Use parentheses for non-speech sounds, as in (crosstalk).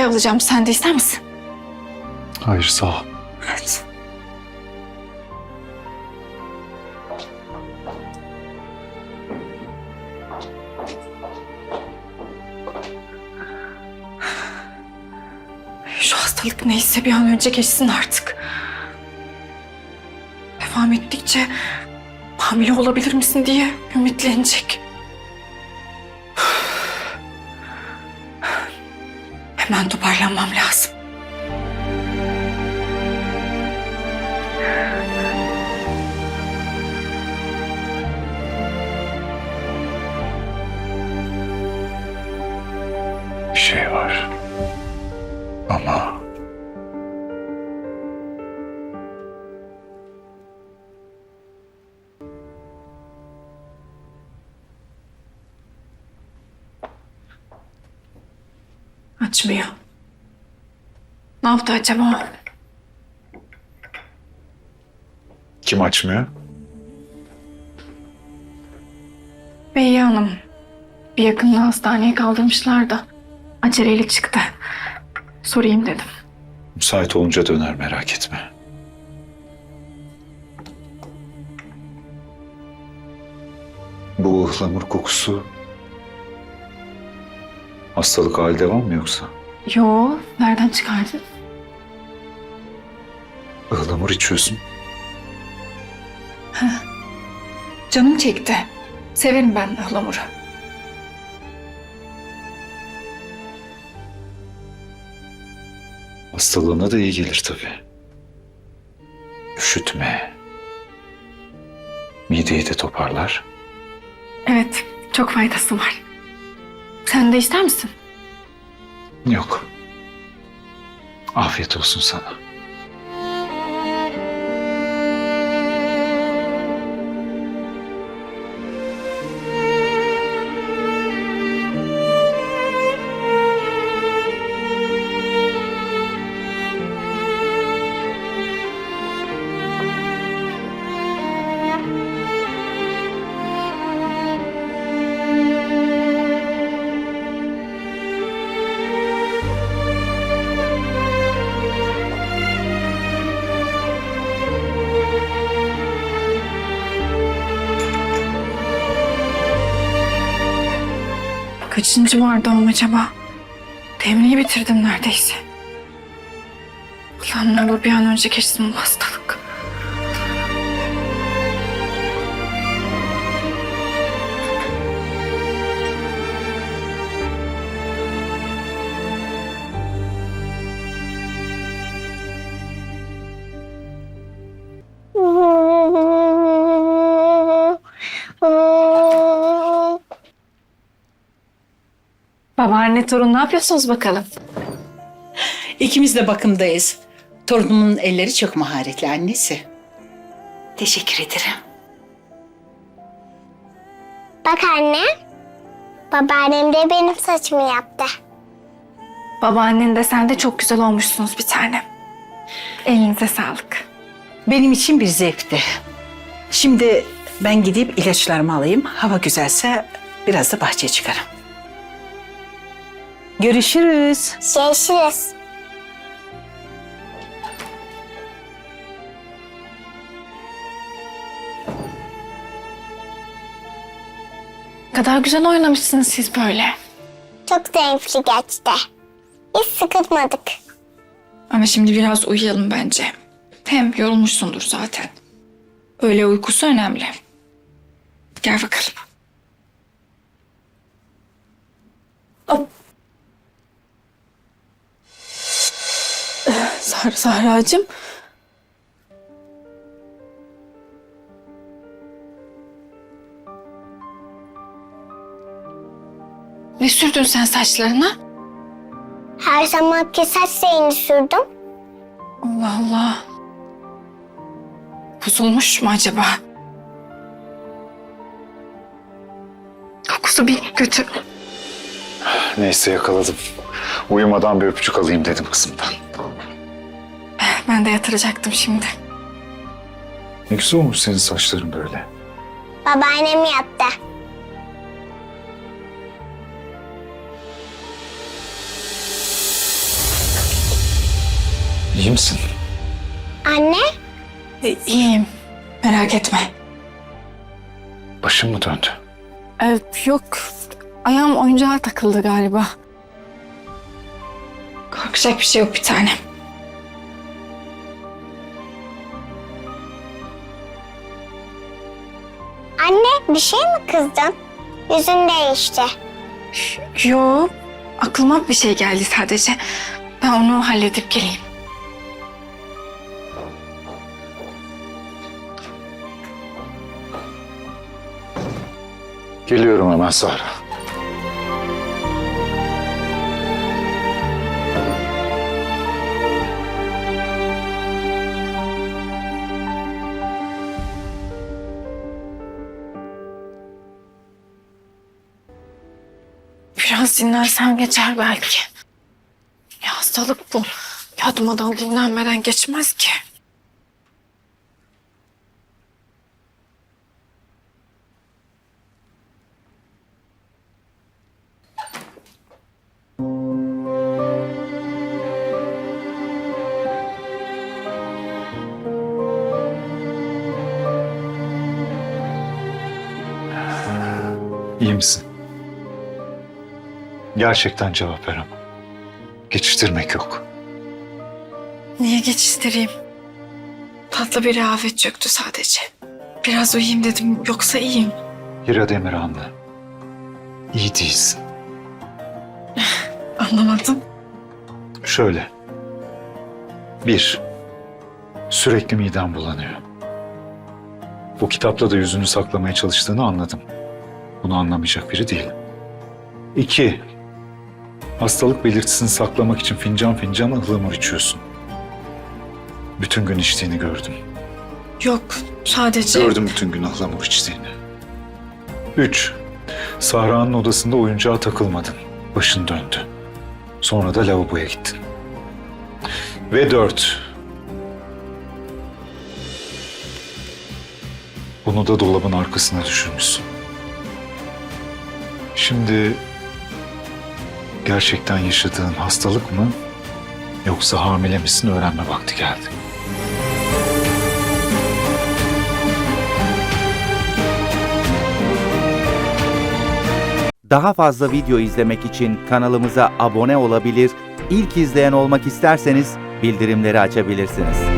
alacağım. Sen de ister misin? Hayır sağ ol. Evet. Şu hastalık neyse bir an önce geçsin artık. Devam ettikçe hamile olabilir misin diye ümitlenecek. Hemen toparlanmam lazım. Bir şey var. Ama Açmıyor. Ne yaptı acaba? kim açmıyor? Beyye Hanım. Bir yakınını hastaneye kaldırmışlar da aceleyle çıktı. Sorayım dedim. Müsait olunca döner merak etme. Bu ıhlamur kokusu hastalık hali devam mı yoksa? Yo, nereden çıkardın? Ihlamur içiyorsun. Canım çekti. Severim ben ıhlamuru. Hastalığına da iyi gelir tabii. Üşütme. Mideyi de toparlar. Evet, çok faydası var. Sen de ister misin? Yok. Afiyet olsun sana. Kaçıncı vardı ama acaba? Demliği bitirdim neredeyse. Allah'ım ne olur bir an önce geçsin bu hastalık. Babaanne torun ne yapıyorsunuz bakalım? İkimiz de bakımdayız. Torunumun elleri çok maharetli annesi. Teşekkür ederim. Bak anne. Babaannem de benim saçımı yaptı. Babaannen de sen de çok güzel olmuşsunuz bir tanem. Elinize sağlık. Benim için bir zevkti. Şimdi ben gidip ilaçlarımı alayım. Hava güzelse biraz da bahçeye çıkarım. Görüşürüz. Görüşürüz. Ne kadar güzel oynamışsınız siz böyle. Çok zevkli geçti. Hiç sıkılmadık. Ama şimdi biraz uyuyalım bence. Hem yorulmuşsundur zaten. Öyle uykusu önemli. Gel bakalım. Zahra, Zahra'cığım. Ne sürdün sen saçlarına? Her zamanki saç rengini sürdüm. Allah Allah. Bozulmuş mu acaba? Kokusu bir kötü. Neyse yakaladım. Uyumadan bir öpücük alayım dedim kızımdan. Ben de yatıracaktım şimdi. Ne güzel olmuş senin saçların böyle. Babaannem yaptı. İyi misin? Anne, E, iyiyim. Merak etme. Başın mı döndü? Ee, yok. Ayağım oyuncağa takıldı galiba. Korkacak bir şey yok bir tanem. Bir şey mi kızdın? Yüzün değişti. Yo, aklıma bir şey geldi sadece. Ben onu halledip geleyim. Geliyorum hemen Sahra. Biraz dinlensem geçer belki. Ya hastalık bu. Yatmadan dinlenmeden geçmez ki. İyi misin? Gerçekten cevap ver ama. Geçiştirmek yok. Niye geçiştireyim? Tatlı bir rehavet çöktü sadece. Biraz uyuyayım dedim yoksa iyiyim. Hira Demirhanlı. İyi değilsin. (laughs) Anlamadım. Şöyle. Bir. Sürekli midem bulanıyor. Bu kitapla da yüzünü saklamaya çalıştığını anladım. Bunu anlamayacak biri değilim. İki. Hastalık belirtisini saklamak için fincan fincan ıhlamur içiyorsun. Bütün gün içtiğini gördüm. Yok sadece... Gördüm bütün gün ıhlamur içtiğini. Üç. Sahra'nın odasında oyuncağa takılmadın. Başın döndü. Sonra da lavaboya gittin. Ve dört. Bunu da dolabın arkasına düşürmüşsün. Şimdi gerçekten yaşadığın hastalık mı yoksa hamile misin öğrenme vakti geldi. Daha fazla video izlemek için kanalımıza abone olabilir, ilk izleyen olmak isterseniz bildirimleri açabilirsiniz.